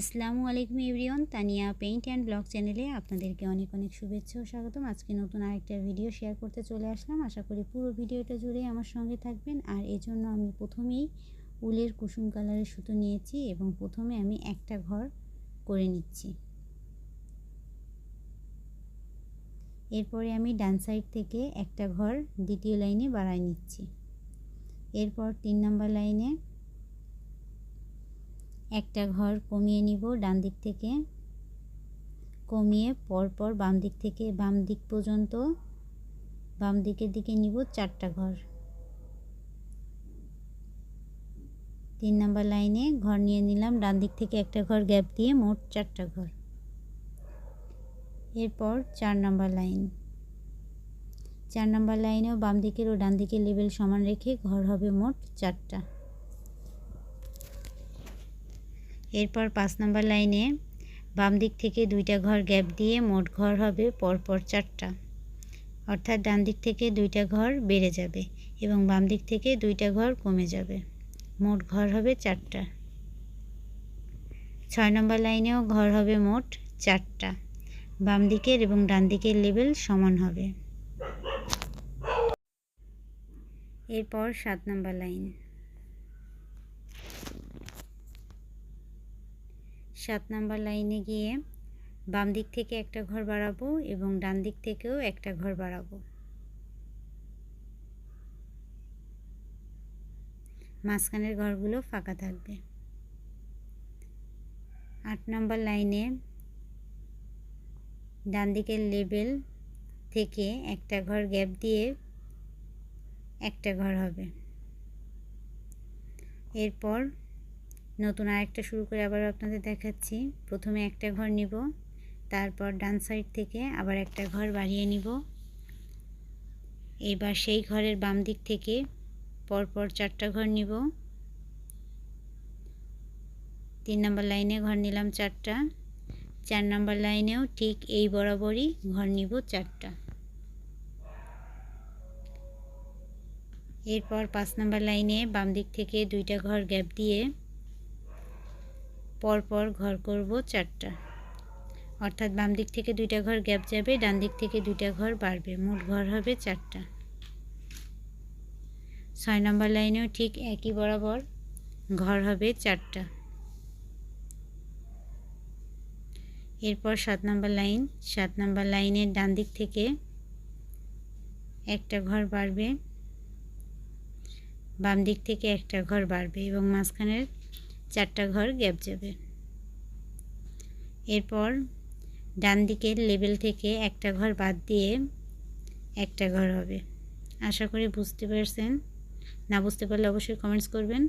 আসসালামু আলাইকুম everyone, Tania paint and blog চ্যানেলে আপনাদেরকে অনেক অনেক শুভেচ্ছা ও স্বাগতম। আজকে নতুন আরেকটা ভিডিও শেয়ার করতে চলে আসলাম। আশা করি পুরো ভিডিওটা জুড়ে আমার সঙ্গে থাকবেন। আর এই জন্য আমি প্রথমেই উলের কুসুম কালারের সুতো নিয়েছি এবং প্রথমে আমি একটা ঘর করে নিচ্ছি। এরপরে আমি ডান সাইড থেকে একটা ঘর দ্বিতীয় লাইনে বাড়াই নিচ্ছি। এরপর তিন নম্বর লাইনে একটা ঘর কমিয়ে নিব ডান দিক থেকে। কমিয়ে পরপর বাম দিক থেকে, বাম দিক পর্যন্ত, বাম দিকের দিকে নিব চারটা ঘর। তিন নাম্বার লাইনে ঘর নিয়ে নিলাম, ডান দিক থেকে একটা ঘর গ্যাপ দিয়ে মোট চারটা ঘর। এরপর চার নাম্বার লাইন। চার নাম্বার লাইনেও বাম দিকের ও ডান দিকের লেভেল সমান রেখে ঘর হবে মোট চারটা। এরপর পাঁচ নম্বর লাইনে বাম দিক থেকে দুইটা ঘর গ্যাপ দিয়ে মোট ঘর হবে পরপর চারটা। অর্থাৎ ডান দিক থেকে দুইটা ঘর বেড়ে যাবে এবং বাম দিক থেকে দুইটা ঘর কমে যাবে। মোট ঘর হবে চারটা। ছয় নম্বর লাইনেও ঘর হবে মোট চারটা। বাম দিকের এবং ডান দিকের লেভেল সমান হবে। এরপর সাত নম্বর লাইন। সাত নাম্বার লাইনে গিয়ে বাম দিক থেকে একটা ঘর বাড়াবো এবং ডান দিক থেকেও একটা ঘর বাড়াবো। মাঝখানের ঘরগুলো ফাঁকা থাকবে। আট নাম্বার লাইনে ডান দিকের লেবেল থেকে একটা ঘর গ্যাপ দিয়ে একটা ঘর হবে। এরপর নতুন আরেকটা শুরু করে আবার আপনাদের দেখাচ্ছি। প্রথমে একটা ঘর নিব, তারপর ডান সাইড থেকে আবার একটা ঘর বাড়িয়ে নিব। এবার সেই ঘরের বাম দিক থেকে পরপর চারটা ঘর নিব। তিন নম্বর লাইনে ঘর নিলাম চারটা। চার নম্বর লাইনেও ঠিক এই বরাবরই ঘর নিব চারটা। এরপর পাঁচ নম্বর লাইনে বাম দিক থেকে দুইটা ঘর গ্যাপ দিয়ে পরপর ঘর করব চারটা। অর্থাৎ বাম দিক থেকে দুইটা ঘর গ্যাপ যাবে, ডান দিক থেকে দুইটা ঘর বাড়বে। মোট ঘর হবে চারটা। ছয় নম্বর লাইনেও ঠিক একই বরাবর ঘর হবে চারটা। এরপর সাত নম্বর লাইন। সাত নম্বর লাইনের ডান দিক থেকে একটা ঘর বাড়বে, বাম দিক থেকে একটা ঘর বাড়বে এবং মাঝখানের চারটা ঘর গ্যাপ যাবে। এরপর ডান দিকের লেবেল থেকে একটা ঘর বাদ দিয়ে একটা ঘর হবে। আশা করি বুঝতে পারছেন। না বুঝতে পারলে অবশ্যই কমেন্টস করবেন।